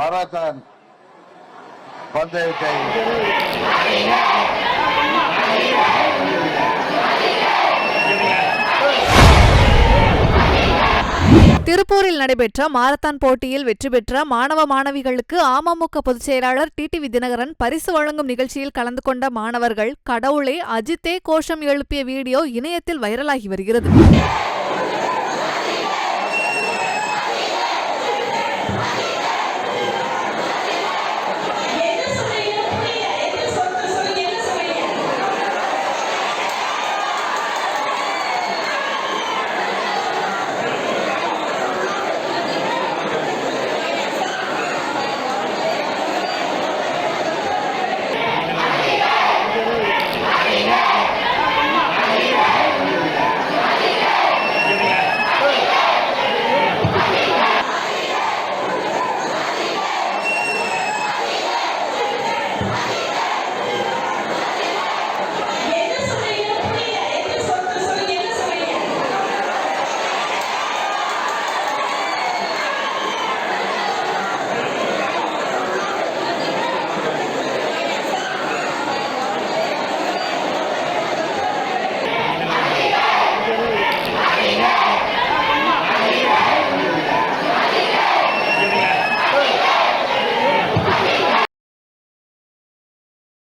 Marathon பந்தயத்தை திருப்பூரில் நடைபெற்ற மாரத்தான் போட்டியில் வெற்றி பெற்ற மாணவ மாணவிகளுக்கு அமமுக பொதுச் செயலாளர் டிடிவி தினகரன் பரிசு வழங்கும் நிகழ்ச்சியில் கலந்து கொண்ட மாணவர்கள் கடவுளே அஜித்தே கோஷம் எழுப்பிய வீடியோ இணையத்தில் வைரலாகி வருகிறது.